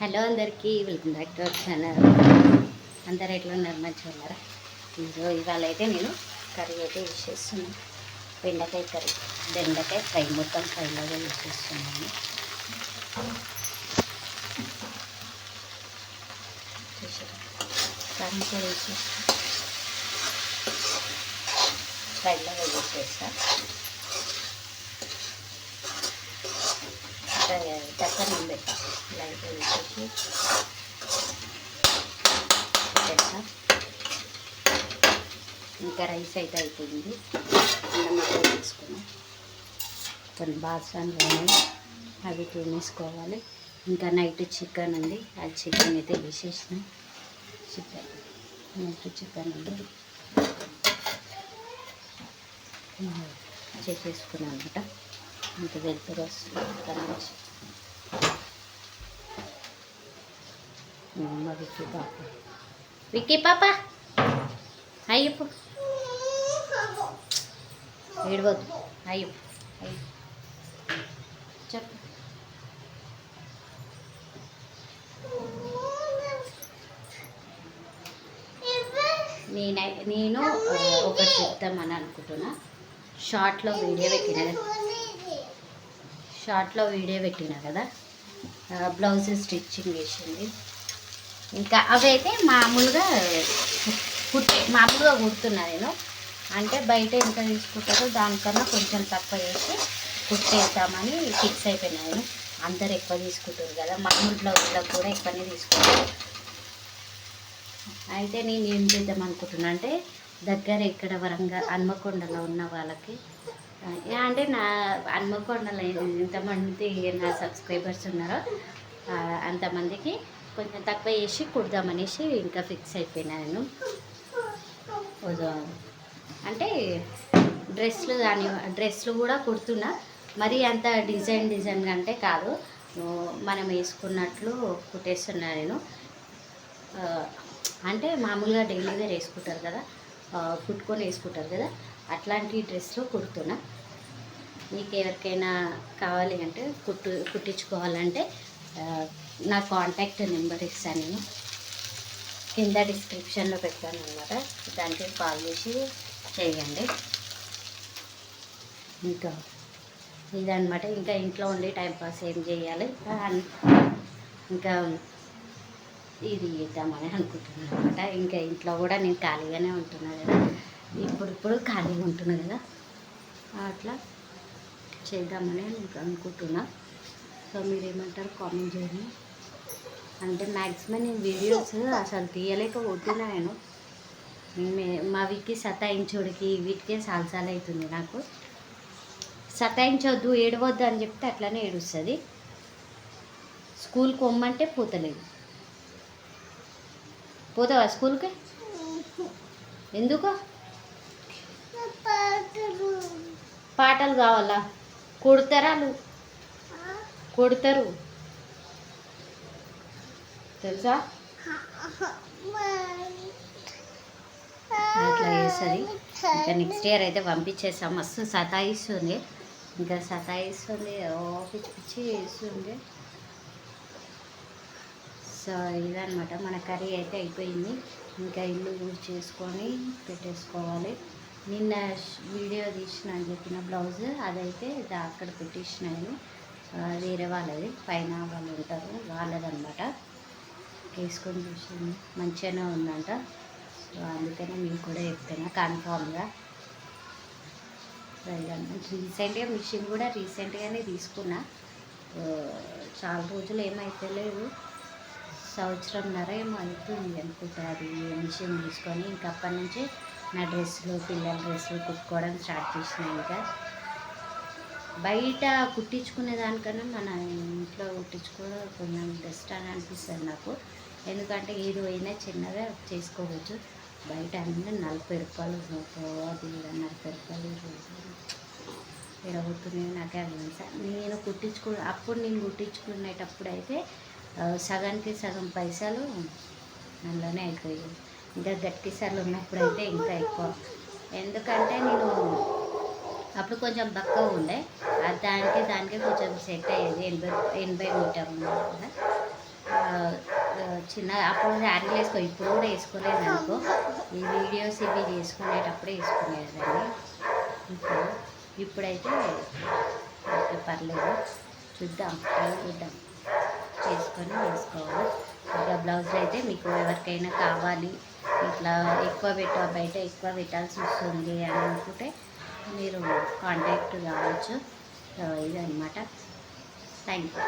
Hello అందరికీ welcome back to our channel. అందరు ఎట్లా ఉన్నారు? మంచిగా ఉన్నారా? ఇదో ఇవాళ అయితే నేను కర్రీ అయితే యూజ్ చేస్తున్నాను. బెండకాయ కర్రీ. బెండకాయ ఫ్రై. మొత్తం ఫ్రైలాగా యూజ్ చేస్తున్నాను. కారం కూడా యూజ్ చేస్తాను ఫ్రైలాగా యూజ్ చేస్తాను చక్కర నేను పెట్టా లైట్ వేసేసి పెట్టా ఇంకా రైస్ అయితే అయిపోయింది. అన్నం తీసుకున్నాం కొన్ని బాసాన్లు ఉన్నాయి. అవి తినేసుకోవాలి. ఇంకా నైట్ చికెన్ ఉంది. ఆ చికెన్ అయితే వేసేసిన. చికెన్ నైట్ చికెన్ ఉంది. చేసేసుకున్నాను అనమాట ఇంత వెళ్తారు వస్తుంది విక్కీ పాప విక్కీ పాప అయ్యప్పు ఏడవద్దు అయ్యో చెప్పు నేనై నేను ఒకటి చెప్తామని అనుకుంటున్నా. షార్ట్లో వీడియో పెట్టిన. షార్ట్లో వీడియో పెట్టిన కదా. బ్లౌజ్ స్టిచ్చింగ్ వేసింది ఇంకా అవైతే మామూలుగా కుట్టే మామూలుగా కుడుతున్నా నేను. అంటే బయట ఎంత తీసుకుంటారో దానికన్నా కొంచెం తక్కువ చేసి కుట్టేద్దామని ఫిక్స్ అయిపోయినా నేను. అందరు ఎక్కువ తీసుకుంటారు కదా. మామూలు బ్లౌజ్లకు కూడా ఎక్కువనే తీసుకుంటారు. అయితే నేను ఏం చేద్దాం అనుకుంటున్నా అంటే దగ్గర ఇక్కడ వరంగల్ హన్మకొండలో ఉన్న వాళ్ళకి అంటే నా హన్మకొండలో ఎంతమంది నా సబ్స్క్రైబర్స్ ఉన్నారో అంతమందికి కొంచెం తక్కువ చేసి కుడదామనేసి ఇంకా ఫిక్స్ అయిపోయినా నేను. అంటే డ్రెస్లు కానీ డ్రెస్లు కూడా కుడుతున్నా మరి అంత డిజైన్ డిజైన్ అంటే కాదు. మనం వేసుకున్నట్లు కుట్టేస్తున్నా నేను. అంటే మామూలుగా డైలీ వేర్ వేసుకుంటారు కదా కుట్టుకొని వేసుకుంటారు కదా అట్లాంటి డ్రెస్లో కుడుతున్నా. మీకు ఎవరికైనా కావాలి అంటే కుట్టు కుట్టించుకోవాలంటే నా కాంటాక్ట్ నెంబర్ ఇస్తాను నేను. కింద డిస్క్రిప్షన్లో పెట్టాను అనమాట దానికి కాల్ చేసి చేయండి. ఇంకా ఇదనమాట ఇంకా ఇంట్లో ఉండి టైంపాస్ ఏం చేయాలి? ఇంకా ఇది చేద్దామని అనుకుంటున్నాను అనమాట ఇంకా ఇంట్లో కూడా నేను ఖాళీగానే ఉంటున్నాను కదా. ఇప్పుడు ఇప్పుడు ఖాళీగా ఉంటున్నా కదా. అట్లా చేద్దామని అనుకుంటున్నా. సో మీరు ఏమంటారు కామెంట్ చేయండి. అంటే మ్యాక్సిమం నేను వీడియోస్ అసలు తీయలేకపోతున్నా నేను. మా వీటికి సతాయించుడికి వీటికే సాల్సాలు అవుతుంది నాకు. సతాయించవద్దు ఏడవద్దు అని చెప్తే అట్లానే ఏడుస్తుంది. స్కూల్కి పొమ్మంటే పోతలేదు. పోతావా స్కూల్కి? ఎందుకు? పాటలు కావాలా? కొడతారా నువ్వు? కొడతారు. తెలుసా? అట్లా చేస్తుంది. ఇంకా నెక్స్ట్ ఇయర్ అయితే పంపించేసాం మస్తు సతాయిస్తుంది. ఇంకా సతాయిస్తుంది. ఓ పిచ్చి పిచ్చి వేస్తుంది సో ఇదనమాట మన కర్రీ అయితే అయిపోయింది. ఇంకా ఇల్లు యూజ్ చేసుకొని పెట్టేసుకోవాలి. నిన్న వీడియో తీసిన అని చెప్పిన బ్లౌజ్ అదైతే అక్కడ పెట్టేసినాను వేరే వాళ్ళది. పైన వాళ్ళు ఉంటారు వాళ్ళదనమాట వేసుకొని చూసింది. మంచిగానే ఉందంట. సో అందుకనే మీకు కూడా చెప్తున్నా కన్ఫామ్గా రీసెంట్గా మిషన్ కూడా రీసెంట్గానే తీసుకున్నా. చాలా రోజులు ఏమైతే లేదు సంవత్సరంన్నర ఏమో అవుతుంది అనుకుంటారు అది మిషన్ తీసుకొని. ఇంకప్పటి నుంచి నా డ్రెస్సులు పిల్లల డ్రెస్సులు కుట్టుకోవడం స్టార్ట్ చేసిన ఇంకా. బయట కుట్టించుకునే దానికన్నా మన ఇంట్లో కుట్టించుకోవడం కొంచెం బెస్ట్ అని అనిపిస్తుంది నాకు. ఎందుకంటే ఏది పోయినా చిన్నగా చేసుకోవచ్చు. బయట అన్నీ నలభై రూపాయలు అది నలభై రూపాయలు ఇరవై నాకే అర్థం నేను కుట్టించుకు అప్పుడు నేను కుట్టించుకునేటప్పుడు అయితే సగానికి సగం పైసలు అందులోనే అయిపోయాయి ఇంకా గట్టి సార్లు ఉన్నప్పుడైతే ఇంకా ఎక్కువ. ఎందుకంటే నేను అప్పుడు కొంచెం బక్కగా ఉండే. దానికి దానికి కొంచెం సెట్ అయ్యేది. ఎనభై ఎనభై మీటర్ ఉన్న కదా. చిన్న అప్పుడు హ్యాండిల్ వేసుకో ఇప్పుడు కూడా వేసుకోలేదు అనుకో. ఈ వీడియోస్ ఇవి చేసుకునేటప్పుడే వేసుకునేదాన్ని. ఇప్పుడు ఇప్పుడైతే పర్లేదు. చూద్దాం చూద్దాం. చేసుకొని వేసుకోవాలి. ఇంకా బ్లౌజ్ అయితే మీకు ఎవరికైనా కావాలి. ఇట్లా ఎక్కువ పెట్ట బయట ఎక్కువ పెట్టాల్సి వస్తుంది అని అనుకుంటే మీరు కాంటాక్ట్ కావచ్చు. సో ఇదనమాట థ్యాంక్ యూ